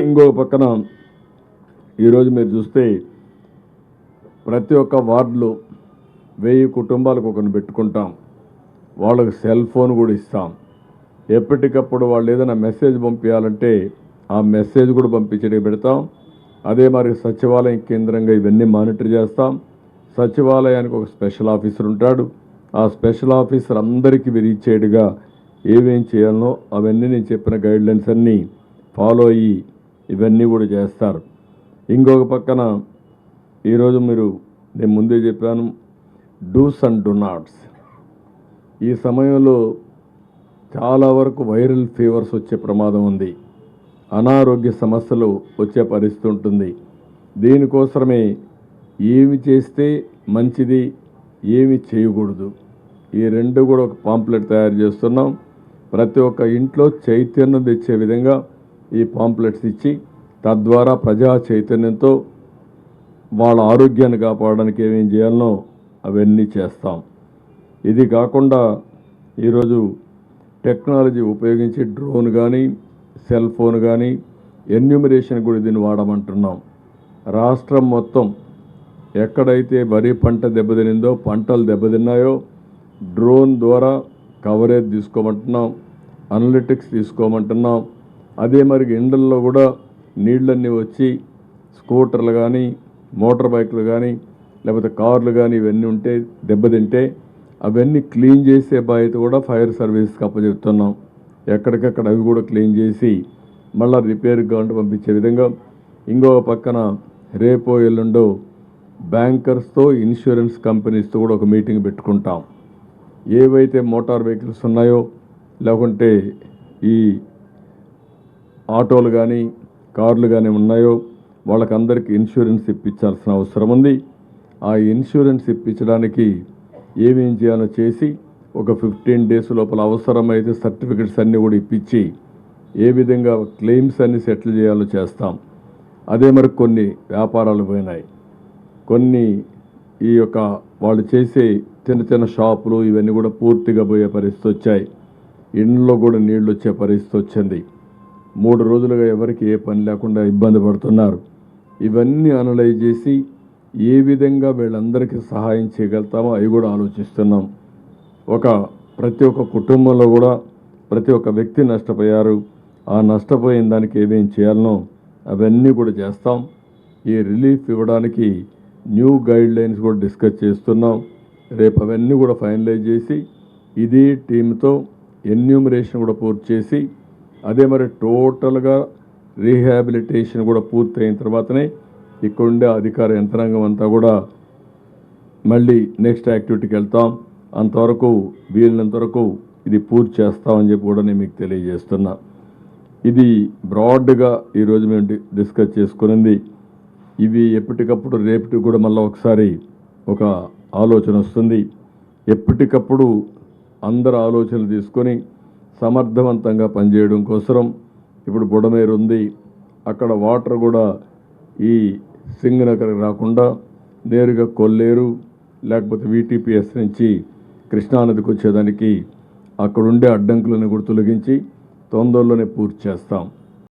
ఇంకో పక్కన ఈరోజు మీరు చూస్తే ప్రతి ఒక్క వార్డులో వెయ్యి కుటుంబాలకు ఒకరిని పెట్టుకుంటాం. వాళ్ళకి సెల్ ఫోన్ కూడా ఇస్తాం. ఎప్పటికప్పుడు వాళ్ళు ఏదైనా మెసేజ్ పంపించాలంటే ఆ మెసేజ్ కూడా పంపించడానికి పెడతాం. అదే మరి సచివాలయం కేంద్రంగా ఇవన్నీ మానిటర్ చేస్తాం. సచివాలయానికి ఒక స్పెషల్ ఆఫీసర్ ఉంటాడు. ఆ స్పెషల్ ఆఫీసర్ అందరికీ విరిచేడుగా ఏమేం చేయాలనో అవన్నీ నేను చెప్పిన గైడ్లైన్స్ అన్నీ ఫాలో అయ్యి ఇవన్నీ కూడా చేస్తారు. ఇంకొక పక్కన ఈరోజు మీరు నేను ముందే చెప్పాను డూస్ అండ్ డు నాట్స్ ఈ సమయంలో చాలా వరకు వైరల్ ఫీవర్స్ వచ్చే ప్రమాదం ఉంది. అనారోగ్య సమస్యలు వచ్చే పరిస్థితి ఉంటుంది. దీనికోసమే ఏమి చేస్తే మంచిది ఏమి చేయకూడదు. ఈ రెండు కూడా ఒక పాంప్లెట్ తయారు చేస్తున్నాం. ప్రతి ఒక్క ఇంట్లో చైతన్యం తెచ్చే విధంగా ఈ పాంప్లెట్స్ ఇచ్చి తద్వారా ప్రజా చైతన్యంతో వాళ్ళ ఆరోగ్యాన్ని కాపాడడానికి ఏమేం చేయాలనో అవన్నీ చేస్తాం. ఇది కాకుండా ఈరోజు టెక్నాలజీ ఉపయోగించి డ్రోన్ కానీ సెల్ ఫోన్ కానీ ఎన్యూమరేషన్ కూడా దీన్ని వాడమంటున్నాం. రాష్ట్రం మొత్తం ఎక్కడైతే వరి పంట దెబ్బతినిందో పంటలు దెబ్బతిన్నాయో డ్రోన్ ద్వారా కవరేజ్ తీసుకోమంటున్నాం అనలిటిక్స్ తీసుకోమంటున్నాం అదే మరి ఎండల్లో కూడా నీళ్ళన్నీ వచ్చి స్కూటర్లు కానీ మోటార్ బైక్లు కానీ లేకపోతే కార్లు కానీ ఇవన్నీ ఉంటే దెబ్బతింటే అవన్నీ క్లీన్ చేసే బాధ్యత కూడా ఫైర్ సర్వీస్కి అప్పచెప్తున్నాం. ఎక్కడికక్కడ అవి కూడా క్లీన్ చేసి మళ్ళీ రిపేర్కి కావాలంటే పంపించే విధంగా ఇంకొక పక్కన రేపో ఎల్లుండో బ్యాంకర్స్తో ఇన్సూరెన్స్ కంపెనీస్తో కూడా ఒక మీటింగ్ పెట్టుకుంటాం. ఏవైతే మోటార్ వెహికల్స్ ఉన్నాయో లేకుంటే ఈ ఆటోలు కానీ కార్లు కానీ ఉన్నాయో వాళ్ళకందరికీ ఇన్సూరెన్స్ ఇప్పించాల్సిన అవసరం ఉంది. ఆ ఇన్సూరెన్స్ ఇప్పించడానికి ఏమేం చేయాలో చేసి ఒక ఫిఫ్టీన్ డేస్ లోపల అవసరమైతే సర్టిఫికెట్స్ అన్నీ కూడా ఇప్పించి ఏ విధంగా క్లెయిమ్స్ అన్ని సెటిల్ చేయాలో చేస్తాం. అదే మరి కొన్ని వ్యాపారాలు పోయినాయి. కొన్ని ఈ యొక్క వాళ్ళు చేసే చిన్న చిన్న షాపులు ఇవన్నీ కూడా పూర్తిగా పోయే పరిస్థితి వచ్చాయి. ఇండ్లో కూడా నీళ్ళు వచ్చే పరిస్థితి వచ్చింది. మూడు రోజులుగా ఎవరికి ఏ పని లేకుండా ఇబ్బంది పడుతున్నారు. ఇవన్నీ అనలైజ్ చేసి ఏ విధంగా వీళ్ళందరికీ సహాయం చేయగలుగుతామో అవి కూడా ఆలోచిస్తున్నాం. ఒక ప్రతి ఒక్క కుటుంబంలో కూడా ప్రతి ఒక్క వ్యక్తి నష్టపోయారు. ఆ నష్టపోయిన దానికి ఏమేం చేయాలనో అవన్నీ కూడా చేస్తాం. ఈ రిలీఫ్ ఇవ్వడానికి న్యూ గైడ్ లైన్స్ కూడా డిస్కస్ చేస్తున్నాం. రేపు అవన్నీ కూడా ఫైనలైజ్ చేసి ఇది టీంతో ఎన్యూమరేషన్ కూడా పూర్తి చేసి అదే మరి టోటల్గా రీహాబిలిటేషన్ కూడా పూర్తయిన తర్వాతనే ఇక్కడ ఉండే అధికార యంత్రాంగం అంతా కూడా మళ్ళీ నెక్స్ట్ యాక్టివిటీకి వెళ్తాం. అంతవరకు వీలైనంత వరకు ఇది పూర్తి చేస్తామని చెప్పి కూడా నేను మీకు తెలియజేస్తున్నా. ఇది బ్రాడ్గా ఈరోజు మేము డిస్కస్ చేసుకునింది. ఇవి ఎప్పటికప్పుడు రేపటి కూడా మళ్ళీ ఒకసారి ఒక ఆలోచన వస్తుంది. ఎప్పటికప్పుడు అందరు ఆలోచనలు తీసుకొని సమర్థవంతంగా పనిచేయడం కోసరం ఇప్పుడు బుడమేరు ఉంది అక్కడ వాటర్ కూడా ఈ సింగనగర్ రాకుండా నేరుగా కొల్లేరు లేకపోతే వీటీపీఎస్ నుంచి కృష్ణానదికి వచ్చేదానికి అక్కడుండే అడ్డంకులను కూడా తొలగించి తొందరలోనే పూర్తి చేస్తాం.